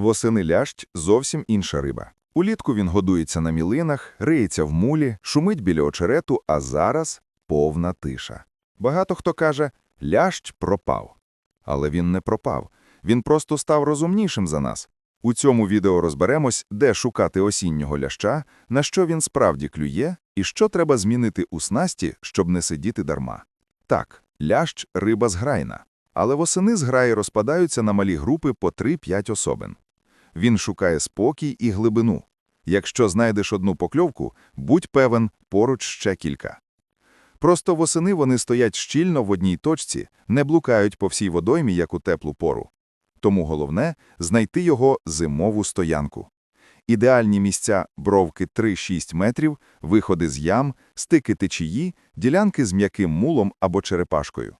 Восени лящ зовсім інша риба. Улітку він годується на мілинах, риється в мулі, шумить біля очерету, а зараз повна тиша. Багато хто каже, лящ пропав. Але він не пропав. Він просто став розумнішим за нас. У цьому відео розберемось, де шукати осіннього ляща, на що він справді клює і що треба змінити у снасті, щоб не сидіти дарма. Так, лящ – риба зграйна. Але восени зграї розпадаються на малі групи по 3-5 особин. Він шукає спокій і глибину. Якщо знайдеш одну покльовку, будь певен, поруч ще кілька. Просто восени вони стоять щільно в одній точці, не блукають по всій водоймі, як у теплу пору. Тому головне – знайти його зимову стоянку. Ідеальні місця – бровки 3-6 метрів, виходи з ям, стики течії, ділянки з м'яким мулом або черепашкою.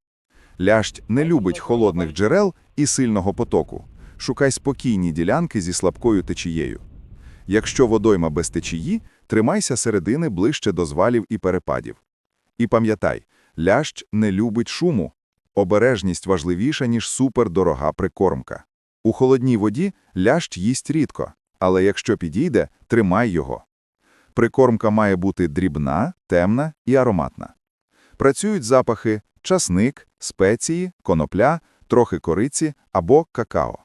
Лящ не любить холодних джерел і сильного потоку. Шукай спокійні ділянки зі слабкою течією. Якщо водойма без течії, тримайся середини ближче до звалів і перепадів. І пам'ятай, лящ не любить шуму. Обережність важливіша, ніж супердорога прикормка. У холодній воді лящ їсть рідко, але якщо підійде, тримай його. Прикормка має бути дрібна, темна і ароматна. Працюють запахи часник, спеції, конопля, трохи кориці або какао.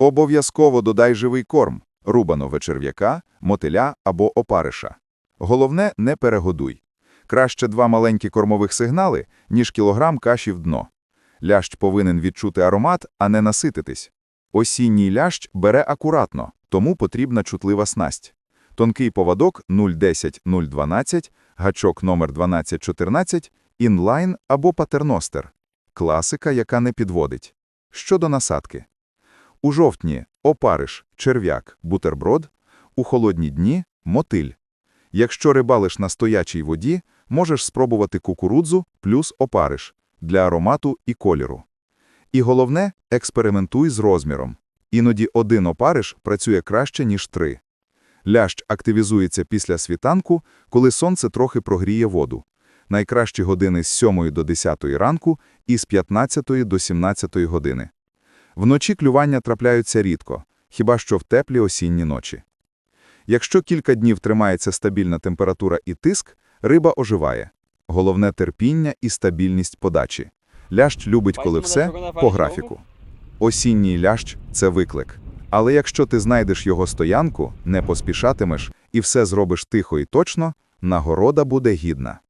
Обов'язково додай живий корм – рубаного черв'яка, мотиля або опариша. Головне – не перегодуй. Краще два маленькі кормових сигнали, ніж кілограм каші в дно. Лящ повинен відчути аромат, а не насититись. Осінній лящ бере акуратно, тому потрібна чутлива снасть. Тонкий поводок 010-012, гачок номер 1214, інлайн або патерностер. Класика, яка не підводить. Щодо насадки. У жовтні – опариш, черв'як, бутерброд. У холодні дні – мотиль. Якщо рибалиш на стоячій воді, можеш спробувати кукурудзу плюс опариш для аромату і кольору. І головне – експериментуй з розміром. Іноді один опариш працює краще, ніж три. Лящ активізується після світанку, коли сонце трохи прогріє воду. Найкращі години з 7 до 10 ранку і з 15 до 17 години. Вночі клювання трапляються рідко, хіба що в теплі осінні ночі. Якщо кілька днів тримається стабільна температура і тиск, риба оживає. Головне – терпіння і стабільність подачі. Лящ любить, коли все по графіку. Осінній лящ – це виклик. Але якщо ти знайдеш його стоянку, не поспішатимеш і все зробиш тихо і точно, нагорода буде гідна.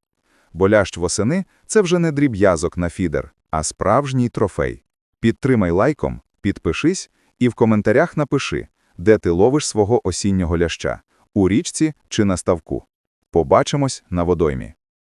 Бо лящ восени – це вже не дріб'язок на фідер, а справжній трофей. Підтримай лайком, підпишись і в коментарях напиши, де ти ловиш свого осіннього ляща – у річці чи на ставку. Побачимось на водоймі.